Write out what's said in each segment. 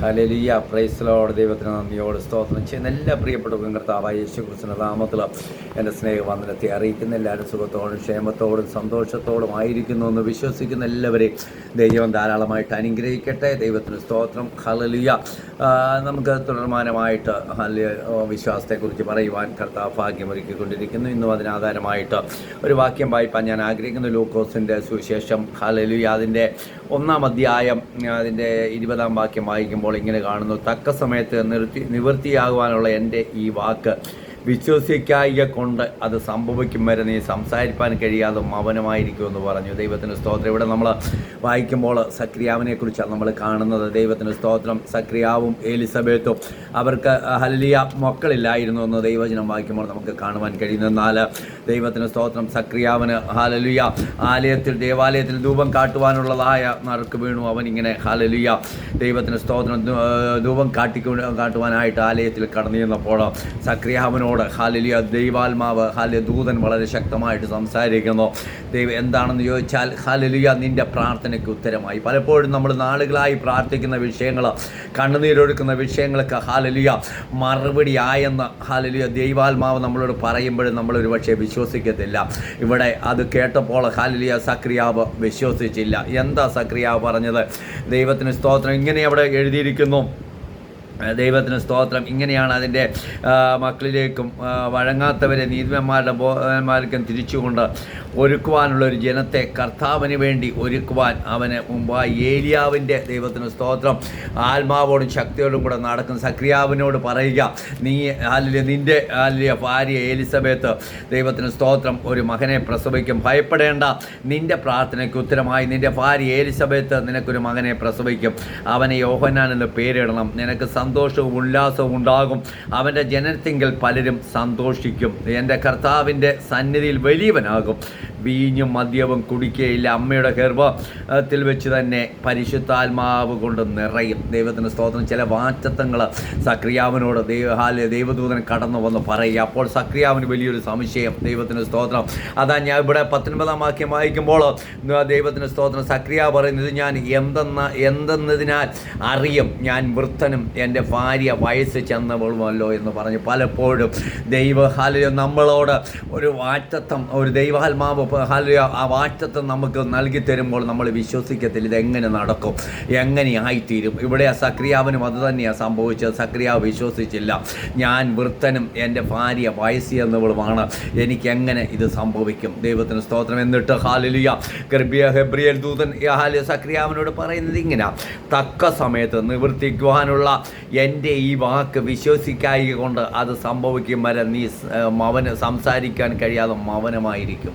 ഹലലിയ പ്രൈസ്ലോട് ദൈവത്തിന് നന്ദിയോട് സ്തോത്രം ചെയ്യുന്ന. എല്ലാ പ്രിയപ്പെട്ടവർക്കും കർത്താവായ യേശു ക്രിസ്തുവിന്റെ നാമത്തിൽ എന്റെ സ്നേഹവന്ദനത്തെ അറിയിക്കുന്ന. എല്ലാവരും സുഖത്തോടും ക്ഷേമത്തോടും സന്തോഷത്തോടും ആയിരിക്കുന്നു എന്ന് വിശ്വസിക്കുന്ന എല്ലാവരെയും ദൈവം ധാരാളമായിട്ട് അനുഗ്രഹിക്കട്ടെ. ദൈവത്തിന് സ്തോത്രം. ഹലലിയ നമുക്ക് തുടർമാനമായിട്ട് ഹലിയ വിശ്വാസത്തെക്കുറിച്ച് പറയുവാൻ കർത്താവ് ഭാഗ്യമൊരുക്കിക്കൊണ്ടിരിക്കുന്നു. ഇന്നും അതിനാധാരമായിട്ട് ഒരു വാക്യം വായിപ്പാൻ ഞാൻ ആഗ്രഹിക്കുന്നു. ലൂക്കോസിന്റെ സുവിശേഷം. ഹലലിയ അതിന്റെ ഒന്നാം അധ്യായം അതിന്റെ ഇരുപതാം വാക്യം വായിക്കുമ്പോൾ ഇങ്ങനെ കാണുന്നു തക്ക സമയത്ത് നിർത്തി നിവൃത്തിയാകുവാനുള്ള എന്റെ ഈ വാക്ക് വിശ്വസിക്കായിക കൊണ്ട് അത് സംഭവിക്കും വരെ നീ സംസാരിപ്പാൻ കഴിയാതെ മൗനമായിരിക്കുമെന്ന് പറഞ്ഞു. ദൈവത്തിന് സ്തോത്രം. ഇവിടെ നമ്മൾ വായിക്കുമ്പോൾ സക്രിയാവിനെക്കുറിച്ചാണ് നമ്മൾ കാണുന്നത്. ദൈവത്തിന് സ്തോത്രം. സക്രിയാവും എലിസബത്തും. അവർക്ക് ഹലിയ മക്കളില്ലായിരുന്നു എന്ന് ദൈവചനം വായിക്കുമ്പോൾ നമുക്ക് കാണുവാൻ കഴിയുന്നു എന്നാൽ ദൈവത്തിന് സ്തോത്രം. സക്രിയാവന് ഹാലലുയ ആലയത്തിൽ ദേവാലയത്തിൽ ധൂപം കാട്ടുവാനുള്ളതായ നറുക്ക് വീണു അവൻ ഇങ്ങനെ ഹാലലുയ ദൈവത്തിന് സ്തോത്രം. ധൂപം കാട്ടി കാട്ടുവാനായിട്ട് ആലയത്തിൽ കടന്നു ചെന്നപ്പോൾ സക്രിയാവനോട് ഹാലലിയ ദൈവാത്മാവ് ഹാലിയ ദൂതൻ വളരെ ശക്തമായിട്ട് സംസാരിക്കുന്നു. ദൈവം എന്താണെന്ന് ചോദിച്ചാൽ ഹാലലിയ നിന്റെ പ്രാർത്ഥനയ്ക്ക് ഉത്തരമായി. പലപ്പോഴും നമ്മൾ നാളുകളായി പ്രാർത്ഥിക്കുന്ന വിഷയങ്ങൾ കണ്ണുനീരൊഴുക്കുന്ന വിഷയങ്ങൾക്ക് ഹാലലിയ മറുപടി ആയെന്ന് ഹാലലിയ ദൈവാത്മാവ് നമ്മളോട് പറയുമ്പോഴും നമ്മളൊരു പക്ഷേ പക്ഷേ വിശ്വസിക്കത്തില്ല. ഇവിടെ അത് കേട്ടപ്പോൾ ഹാലിയ സക്രിയാവ് വിശ്വസിച്ചില്ല. എന്താ സക്രിയാവ് പറഞ്ഞത്? ദൈവത്തിന് സ്തോത്രം. ഇങ്ങനെ അവിടെ എഴുതിയിരിക്കുന്നു. ദൈവത്തിന് സ്തോത്രം. ഇങ്ങനെയാണ് അതിന്റെ മക്കളിലേക്കും വഴങ്ങാത്തവരെ നീതിമന്മാരുടെ ബോധന്മാർക്കും തിരിച്ചുകൊണ്ട് ഒരുക്കുവാനുള്ള ഒരു ജനത്തെ കർത്താവിന് വേണ്ടി ഒരുക്കുവാൻ അവന് മുമ്പായി. ഏലിയാവിന്റെ ദൈവത്തിന് സ്തോത്രം. ആത്മാവോടും ശക്തിയോടും കൂടെ നടക്കുന്ന സക്രിയാവിനോട് പറയുക നീ അല്ലെ നിന്റെ അല്ലെ ഭാര്യ എലിസബത്ത് ദൈവത്തിന് സ്തോത്രം. ഒരു മകനെ പ്രസവിക്കും. ഭയപ്പെടേണ്ട. നിന്റെ പ്രാർത്ഥനയ്ക്ക് ഉത്തരമായി. നിന്റെ ഭാര്യ എലിസബത്ത് നിനക്കൊരു മകനെ പ്രസവിക്കും. അവനെ യോഹനാൻ എന്ന് പേരിടണം. നിനക്ക് സന്തോഷവും ഉല്ലാസവും ഉണ്ടാകും. അവന്റെ ജനത്തിങ്കിൽ പലരും സന്തോഷിക്കും. എന്റെ കർത്താവിന്റെ സന്നിധിയിൽ വലിയവനാകും. വീഞ്ഞും മദ്യവും കുടിക്കുകയില്ല അമ്മയുടെ ഗർഭത്തിൽ വെച്ച് തന്നെ പരിശുദ്ധാത്മാവ് കൊണ്ട് നിറയും. ദൈവത്തിന് സ്തോത്രം. ചില വാറ്റത്വങ്ങൾ സക്രിയാവിനോട് ദൈവ ഹാൽ ദൈവദൂതൻ കടന്നു വന്ന് പറയുക. അപ്പോൾ സക്രിയാവിന് വലിയൊരു സംശയം. ദൈവത്തിന് സ്തോത്രം. അതാ ഞാൻ ഇവിടെ പത്തൊൻപതാം വാക്യം വായിക്കുമ്പോൾ ദൈവത്തിന് സ്തോത്രം. സക്രിയ പറയുന്നത് ഞാൻ എന്തെന്ന എന്തെന്നതിനാൽ അറിയും. ഞാൻ വൃത്തനും എന്റെ ഭാര്യ വയസ്സ് ചെന്നവളുമല്ലോ എന്ന് പറഞ്ഞ്. പലപ്പോഴും ദൈവഹാലിൽ നമ്മളോട് ഒരു വാറ്റത്വം ഒരു ദൈവാത്മാവ് ഹാലിയ ആ വാറ്റത്വം നമുക്ക് നൽകി തരുമ്പോൾ നമ്മൾ വിശ്വസിക്കത്തില്ല ഇതെങ്ങനെ നടക്കും എങ്ങനെയായിത്തീരും ഇവിടെ സക്രിയാവിനും അത് തന്നെയാണ് സംഭവിച്ചത്. സക്രിയാവ് വിശ്വസിച്ചില്ല. ഞാൻ വൃത്തനും എന്റെ ഭാര്യ വയസ്സി എന്നവളുമാണ് എനിക്ക് എങ്ങനെ ഇത് സംഭവിക്കും? ദൈവത്തിന് സ്തോത്രം. എന്നിട്ട് ഹാലിലിയ ഗർഭിയ ഹെബ്രിയൽ ദൂതൻ ഹാലിയ സക്രിയാവിനോട് പറയുന്നത് ഇങ്ങനെ. തക്ക സമയത്ത് നിവർത്തിക്കുവാനുള്ള എന്റെ ഈ വാക്ക് വിശ്വസിക്കായി കൊണ്ട് അത് സംഭവിക്കും വരെ നീ മവന് സംസാരിക്കാൻ കഴിയാതെ മൗനമായിരിക്കും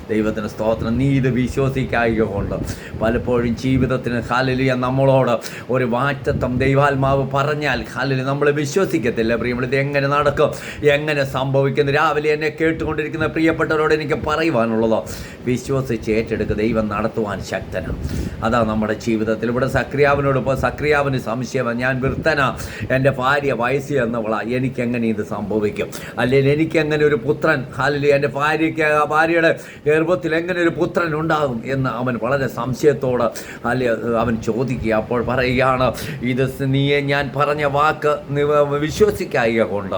ദൈവത്തിന് സ്തോത്രം. നീ ഇത് വിശ്വസിക്കായിക കൊണ്ട് പലപ്പോഴും ജീവിതത്തിന് ഹാലിലിയ നമ്മളോട് ഒരു മാറ്റത്വം ദൈവാത്മാവ് പറഞ്ഞാൽ ഹാലിലി നമ്മൾ വിശ്വസിക്കത്തില്ല. പ്രിയമുള്ള ഇത് എങ്ങനെ നടക്കും? എങ്ങനെ സംഭവിക്കുന്നു? രാവിലെ എന്നെ കേട്ടുകൊണ്ടിരിക്കുന്ന പ്രിയപ്പെട്ടവരോട് എനിക്ക് പറയുവാനുള്ളത് വിശ്വസിച്ച് ഏറ്റെടുക്കുക ദൈവം നടത്തുവാൻ ശക്തനാണ്. അതാ നമ്മുടെ ജീവിതത്തിൽ. ഇവിടെ സക്രിയാവിനോട് ഇപ്പോൾ സക്രിയാവിന് സംശയമാണ്. ഞാൻ വൃത്തന എന്റെ ഭാര്യ വയസ്സ് എന്നവളാ എനിക്കെങ്ങനെ ഇത് സംഭവിക്കും? അല്ലെങ്കിൽ എനിക്കെങ്ങനെ ഒരു പുത്രൻ? ഹാലിലി എന്റെ ഭാര്യയ്ക്ക് ഭാര്യയുടെ ഗർഭത്തിൽ എങ്ങനെ ഒരു പുത്രൻ ഉണ്ടാകും എന്ന് അവൻ വളരെ സംശയത്തോട് അല്ലെ അവൻ ചോദിക്കുക. അപ്പോൾ പറയുകയാണ് ഇത് നീയെ ഞാൻ പറഞ്ഞ വാക്ക് വിശ്വസിക്കായ കൊണ്ട്.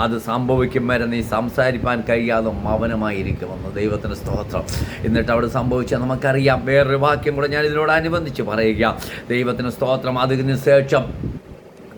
അത് സംഭവിക്കും വരെ നീ സംസാരിപ്പാൻ കഴിയാതെ മൗനമായിരിക്കുമെന്ന് ദൈവത്തിന്റെ സ്തോത്രം. എന്നിട്ട് അവിടെ സംഭവിച്ച നമുക്കറിയാം വേറൊരു വാക്യം കൂടെ ഞാൻ ഇതിനോട് ഇതിനോടനുബന്ധിച്ച് പറയുക. ദൈവത്തിന് സ്തോത്രം അതിന് ശേഷം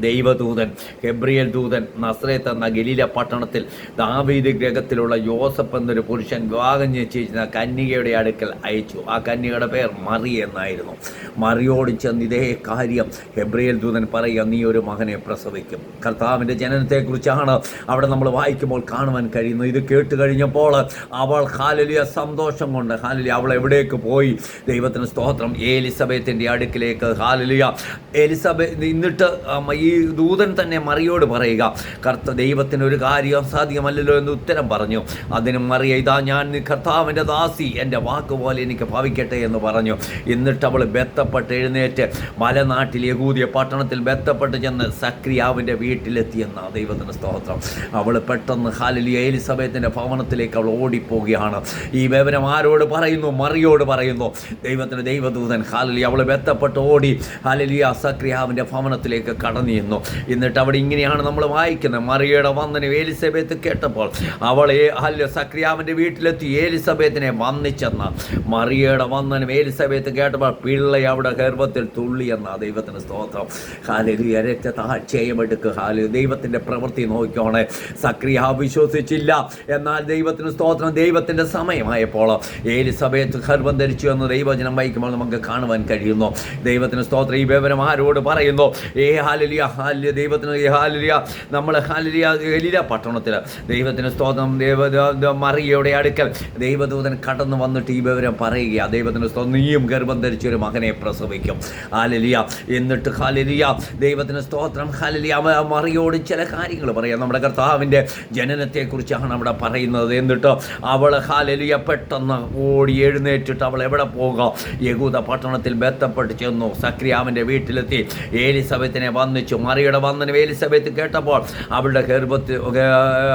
ദൈവദൂതൻ ഹെബ്രിയൽ ദൂതൻ നസ്രേത്ത് എന്ന ഗലീല പട്ടണത്തിൽ ദാവീദ് ഗ്രഹത്തിലുള്ള യോസഫ് എന്നൊരു പുരുഷൻ വിവാഹം നിശ്ചയിച്ചിരുന്ന കന്യകയുടെ അടുക്കൽ അയച്ചു. ആ കന്യകയുടെ പേർ മറി എന്നായിരുന്നു. മറിയോട് ചെന്ന് ഇതേ കാര്യം ഹെബ്രിയൽ ദൂതൻ പറയുക നീ ഒരു മകനെ പ്രസവിക്കും. കർത്താവിന്റെ ജനനത്തെക്കുറിച്ചാണ് അവിടെ നമ്മൾ വായിക്കുമ്പോൾ കാണുവാൻ കഴിയുന്നത് ഇത് കേട്ട് കഴിഞ്ഞപ്പോൾ അവൾ ഹാലലിയ സന്തോഷം കൊണ്ട് ഹാലലിയ അവൾ എവിടേക്ക് പോയി? ദൈവത്തിന് സ്തോത്രം. എലിസബത്തിന്റെ അടുക്കിലേക്ക്. ഹാലലിയ. എലിസബത്ത് എന്നിട്ട് ഈ ഈ ദൂതൻ തന്നെ മറിയോട് പറയുക കർത്ത ദൈവത്തിന് ഒരു കാര്യം സാധ്യമല്ലല്ലോ എന്ന് ഉത്തരം പറഞ്ഞു. അതിന് മറിയ ഇതാ ഞാൻ കർത്താവിന്റെ ദാസി എന്റെ വാക്ക് പോലെ എനിക്ക് ഭവിക്കട്ടെ എന്ന് പറഞ്ഞു. എന്നിട്ട് അവൾ ബെത്തപ്പെട്ട് എഴുന്നേറ്റ് മലനാട്ടിൽ യഹൂദിയ പട്ടണത്തിൽ ബെത്തപ്പെട്ട് ചെന്ന് സക്രിയാവിന്റെ വീട്ടിലെത്തിയെന്ന ദൈവത്തിന് സ്തോത്രം. അവൾ പെട്ടെന്ന് ഹാലിലിയ എലിസബത്തിന്റെ ഭവനത്തിലേക്ക് അവൾ ഓടിപ്പോവുകയാണ്. ഈ വിവരം ആരോട് പറയുന്നു? മറിയോട് പറയുന്നു. ദൈവത്തിന്റെ ദൈവദൂതൻ ഹാലലി അവൾ ബെത്തപ്പെട്ട് ഓടി ഹാലിലിയ സക്രിയാവിന്റെ ഭവനത്തിലേക്ക് കടന്നു ചെന്നു എന്നിട്ട് അവിടെ ഇങ്ങനെയാണ് നമ്മൾ വായിക്കുന്നത്. മറിയയുടെ വന്ദന ഏലിസബേത്ത് കേട്ടപ്പോൾ അവളെ ഹല്ല സക്രിയാവിന്റെ വീട്ടിലെത്തി ഏലിസബേത്തിനെ വന്നിച്ചെന്ന. മറിയയുടെ വന്ദന ഏലിസബേത്ത് കേട്ടപ്പോൾ പിള്ളை അവിടെ ഗർഭത്തിൽ തുള്ളി എന്ന ദൈവത്തിന് സ്തോത്രം. ഹാലിലിയ രക്തതാക്ഷയമെടുക്കുക ഹാലി ദൈവത്തിന്റെ പ്രവൃത്തി നോക്കിക്കോണേ. സക്രിയ വിശ്വസിച്ചില്ല. എന്നാൽ ദൈവത്തിന് സ്തോത്രം ദൈവത്തിന്റെ സമയമായപ്പോൾ ഏലിസബേത്ത് ഗർഭം ധരിച്ചു എന്ന് ദൈവജനം വായിക്കുമ്പോൾ നമുക്ക് കാണുവാൻ കഴിയുന്നു. ദൈവത്തിന് സ്തോത്രം. ഈ വിവരം ആരോട് പറയുന്നു? ഏ ഹാലിലിയ ഹാലിയ ദൈവത്തിന് ഹാലിയ നമ്മൾ ഹാലിയ ഗലീല പട്ടണത്തിൽ ദൈവത്തിന് സ്തോത്രം ദൈവ മറിയയുടെ അടുക്കൽ. ദൈവദൂതൻ കടന്നു വന്നിട്ട് ഈ വിവരം പറയുക ദൈവത്തിന് സ്തോത്രം നീയും ഗർഭം ധരിച്ചൊരു മകനെ പ്രസവിക്കും. ഹാലലിയ. എന്നിട്ട് ഹാലലിയ. ദൈവത്തിന് സ്തോത്രം ഹാലലിയ. മറിയോട് ചില കാര്യങ്ങൾ പറയാം. നമ്മുടെ കർത്താവിന്റെ ജനനത്തെക്കുറിച്ചാണ് അവിടെ പറയുന്നത്. എന്നിട്ട് അവൾ ഹാലലിയ പെട്ടെന്ന് ഓടി എഴുന്നേറ്റിട്ട് അവൾ എവിടെ പോകാം? യഹൂദ പട്ടണത്തിൽ ബന്ധപ്പെട്ട് ചെന്നു. സക്രിയാവിന്റെ വീട്ടിലെത്തി. ഏലിസബത്തിനെ വന്നിച്ചു. മറിയുടെ വേലി ഏലിസബത്ത് കേട്ടപ്പോൾ അവളുടെ ഗർഭത്തിൽ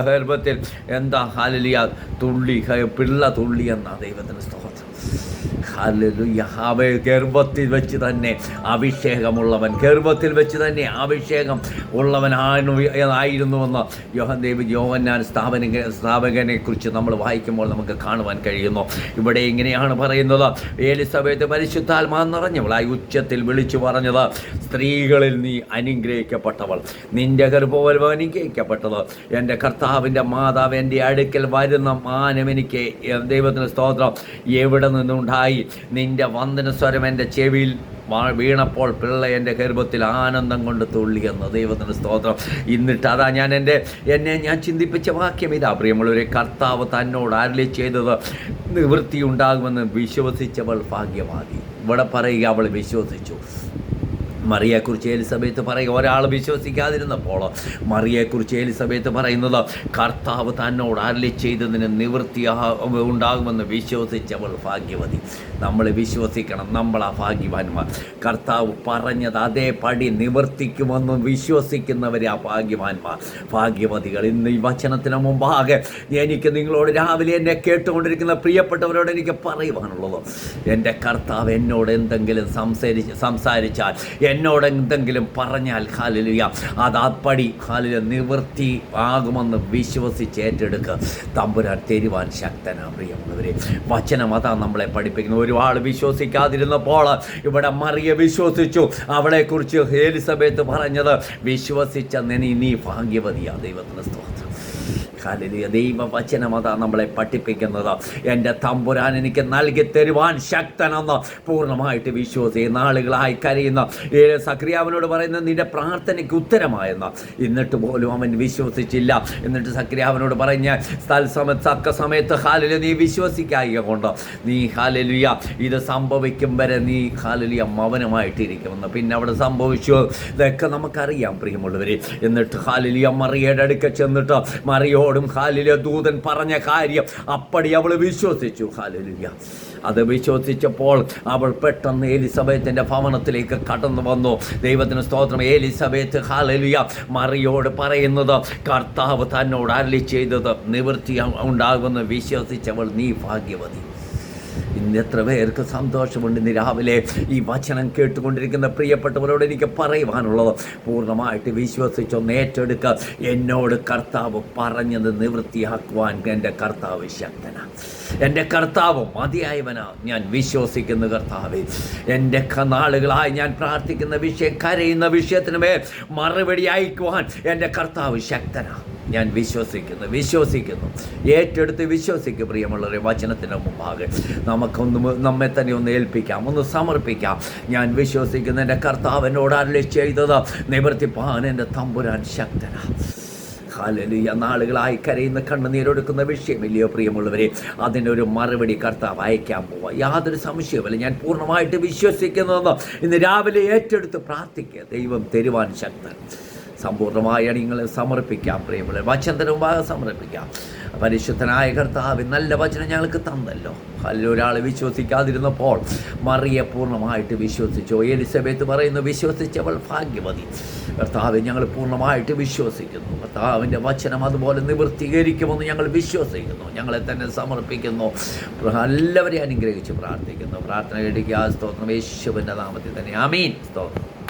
ഗർഭത്തിൽ എന്താ? ഹാലിലിയ തുള്ളി പിള്ള തുള്ളി എന്ന ദൈവത്തിന് സ്തോത്രം. ഹല്ലേലൂയ. അവ ഗർഭത്തിൽ വെച്ച് തന്നെ അഭിഷേകമുള്ളവൻ ഗർഭത്തിൽ വെച്ച് തന്നെ അഭിഷേകം ഉള്ളവനാണ് ആയിരുന്നുവെന്ന് യോഹൻ ദേവി യോഹന്നാൻ സ്ഥാപന സ്ഥാപകനെ കുറിച്ച് നമ്മൾ വായിക്കുമ്പോൾ നമുക്ക് കാണുവാൻ കഴിയുന്നു. ഇവിടെ ഇങ്ങനെയാണ് പറയുന്നത്. ഏലിസബേത്ത് പരിശുദ്ധാത്മാ നിറഞ്ഞവളായി ഉച്ചത്തിൽ വിളിച്ചു പറഞ്ഞത് സ്ത്രീകളിൽ നീ അനുഗ്രഹിക്കപ്പെട്ടവൾ നിന്റെ ഗർഭവൽവ അനുഗ്രഹിക്കപ്പെട്ടത്. എന്റെ കർത്താവിന്റെ മാതാവ് എന്റെ അടുക്കൽ വരുന്ന മാനം എനിക്ക്. ദൈവത്തിന് സ്തോത്രം. എവിടെ നിന്നുണ്ടായി? നിന്റെ വന്ദന സ്വരം എന്റെ ചെവിയിൽ വീണപ്പോൾ പിള്ള എന്റെ ഗർഭത്തിൽ ആനന്ദം കൊണ്ട് തുള്ളിയെന്ന് ദൈവത്തിന്റെ സ്തോത്രം. എന്നിട്ട് അതാ ഞാൻ എന്റെ എന്നെ ഞാൻ ചിന്തിപ്പിച്ച വാക്യം ഇതാ. പ്രിയമുള്ളവരെ കർത്താവ് തന്നോട് ആരിലെ ചെയ്തത് നിവൃത്തി ഉണ്ടാകുമെന്ന് വിശ്വസിച്ചവൾ ഭാഗ്യമാകി ഇവിടെ പറയുക അവൾ വിശ്വസിച്ചു. മറിയെക്കുറിച്ച് എലിസബത്ത് പറയുക ഒരാൾ വിശ്വസിക്കാതിരുന്നപ്പോൾ മറിയെക്കുറിച്ച് എലിസബത്ത് പറയുന്നത് കർത്താവ് തന്നോട് അരളി ചെയ്തതിന് നിവൃത്തി ഉണ്ടാകുമെന്ന് വിശ്വസിച്ചവൾ ഭാഗ്യവതി. നമ്മൾ വിശ്വസിക്കണം നമ്മൾ ആ ഭാഗ്യവാന്മാർ. കർത്താവ് പറഞ്ഞത് അതേപടി നിവർത്തിക്കുമെന്ന് വിശ്വസിക്കുന്നവരെ ആ ഭാഗ്യവാന്മാർ. ഭാഗ്യവതികൾ ഇന്ന് ഈ വചനത്തിന് മുമ്പാകെ എനിക്ക് നിങ്ങളോട് രാവിലെ എന്നെ കേട്ടുകൊണ്ടിരിക്കുന്ന പ്രിയപ്പെട്ടവരോട് എനിക്ക് പറയുവാനുള്ളത് എന്റെ കർത്താവ് എന്നോട് എന്തെങ്കിലും സംസാരിച്ച് സംസാരിച്ചാൽ എന്നോട് എന്തെങ്കിലും പറഞ്ഞാൽ ഹാലിലിയ അത് അപ്പടി ഹാലില നിവൃത്തി ആകുമെന്ന് വിശ്വസിച്ച് ഏറ്റെടുക്കുക തമ്പുരാൻ തരുവാൻ ശക്തനാ പ്രിയമുള്ളവരെ. വചനം അതാ നമ്മളെ പഠിപ്പിക്കുന്നത് ഒരുപാട് വിശ്വസിക്കാതിരുന്നപ്പോൾ ഇവിടെ മറിയ വിശ്വസിച്ചു. അവളെക്കുറിച്ച് എലിസബത്ത് പറഞ്ഞത് വിശ്വസിച്ച നീ നീ ഭാഗ്യവതിയാ ദൈവത്തിന് സ്തോത്രം. ഹാലലിയ ദൈവവചനം നമ്മളെ പഠിപ്പിക്കുന്നത്. എന്റെ തമ്പുരാൻ എനിക്ക് നൽകി തരുവാൻ ശക്തനെന്ന് പൂർണമായിട്ട് വിശ്വസി നാളുകളായി കരയുന്ന സക്രിയാവിനോട് പറയുന്ന നിന്റെ പ്രാർത്ഥനയ്ക്ക് ഉത്തരമായെന്ന്. എന്നിട്ട് പോലും അവൻ വിശ്വസിച്ചില്ല. എന്നിട്ട് സക്രിയാവിനോട് പറഞ്ഞ് തത്സമയത്ത് തക്ക സമയത്ത് ഹാലലിയ നീ വിശ്വസിക്കായി കൊണ്ട്. നീ ഹാലലിയ ഇത് സംഭവിക്കും വരെ നീ ഹാലലിയ മൗനമായിട്ടിരിക്കുമെന്ന്. പിന്നെ അവിടെ സംഭവിച്ചു. ഇതൊക്കെ നമുക്കറിയാം പ്രിയമുള്ളവരെ. എന്നിട്ട് ഹാലലിയ മറിയയുടെ അടുക്ക ചെന്നിട്ട് മറിയോടും ഹാലിലെ ദൂതൻ പറഞ്ഞ കാര്യം അപ്പടി അവൾ വിശ്വസിച്ചു. ഹാലിലിയ അത് വിശ്വസിച്ചപ്പോൾ അവൾ പെട്ടെന്ന് എലിസബത്തിന്റെ ഭവനത്തിലേക്ക് കടന്നു വന്നു. ദൈവത്തിന് സ്തോത്രം. എലിസബത്ത് ഹാലലിയ മറിയോട് പറയുന്നത് കർത്താവ് തന്നോട് അരളി ചെയ്തത് നിവൃത്തി ഉണ്ടാകുമെന്ന് വിശ്വസിച്ചവൾ നീ ഭാഗ്യവതി. ഇന്ന് എത്ര പേർക്ക് സന്തോഷമുണ്ട് ഇന്ന് രാവിലെ ഈ വചനം കേട്ടുകൊണ്ടിരിക്കുന്ന പ്രിയപ്പെട്ടവരോട് എനിക്ക് പറയുവാനുള്ളത്. പൂർണമായിട്ട് വിശ്വസിച്ചൊന്ന് ഏറ്റെടുക്കുക എന്നോട് കർത്താവ് പറഞ്ഞത് നിവൃത്തിയാക്കുവാൻ എന്റെ കർത്താവ് ശക്തനാണ് എന്റെ കർത്താവ് മതിയായവനാ. ഞാൻ വിശ്വസിക്കുന്ന കർത്താവ്. എന്റെ നാളുകളായി ഞാൻ പ്രാർത്ഥിക്കുന്ന വിഷയം കരയുന്ന വിഷയത്തിന് മേൽ മറുപടി അയക്കുവാൻ എന്റെ കർത്താവ് ശക്തനാണ് ഞാൻ വിശ്വസിക്കുന്നു വിശ്വസിക്കുന്നു. ഏറ്റെടുത്ത് വിശ്വസിക്കും പ്രിയമുള്ളവരെ വചനത്തിന്റെ മുമ്പാകെ. നമുക്കൊന്ന് നമ്മെ തന്നെ ഒന്ന് ഏൽപ്പിക്കാം ഒന്ന് സമർപ്പിക്കാം. ഞാൻ വിശ്വസിക്കുന്ന എന്റെ കർത്താവിനോട് അരളി ചെയ്തത് നിവർത്തിപ്പാൻ എന്റെ തമ്പുരാൻ ശക്തനാ. ഹാലലിയ നാളുകളായി കരയുന്ന കണ്ണുനീരൊടുക്കുന്ന വിഷയമില്ലയോ പ്രിയമുള്ളവരെ? അതിനൊരു മറുപടി കർത്താവ് അയക്കാൻ പോവാ. യാതൊരു സംശയവുമില്ല. ഞാൻ പൂർണമായിട്ട് വിശ്വസിക്കുന്നതെന്ന് ഇന്ന് രാവിലെ ഏറ്റെടുത്ത് പ്രാർത്ഥിക്കുക. ദൈവം തരുവാൻ ശക്തൻ. സമ്പൂർണമായി അടിങ്ങളെ സമർപ്പിക്കാം പ്രിയമുള്ള വചനത്തിന് മുമ്പാകെ സമർപ്പിക്കാം. പരിശുദ്ധനായ കർത്താവ് നല്ല വചനം ഞങ്ങൾക്ക് തന്നല്ലോ. അല്ല ഒരാൾ വിശ്വസിക്കാതിരുന്നപ്പോൾ മറിയെ പൂർണമായിട്ട് വിശ്വസിച്ചു. എലിസബത്ത് പറയുന്നു വിശ്വസിച്ചവൾ ഭാഗ്യവതി. കർത്താവ് ഞങ്ങൾ പൂർണമായിട്ട് വിശ്വസിക്കുന്നു. കർത്താവിന്റെ വചനം അതുപോലെ നിവൃത്തീകരിക്കുമെന്ന് ഞങ്ങൾ വിശ്വസിക്കുന്നു. ഞങ്ങളെ തന്നെ സമർപ്പിക്കുന്നു. എല്ലാവരെയും അനുഗ്രഹിച്ച് പ്രാർത്ഥിക്കുന്നു. പ്രാർത്ഥന കേട്ടിക്കുക സ്തോത്രം. യേശുവിന്റെ നാമത്തിൽ തന്നെ. അമീൻ സ്തോത്രം.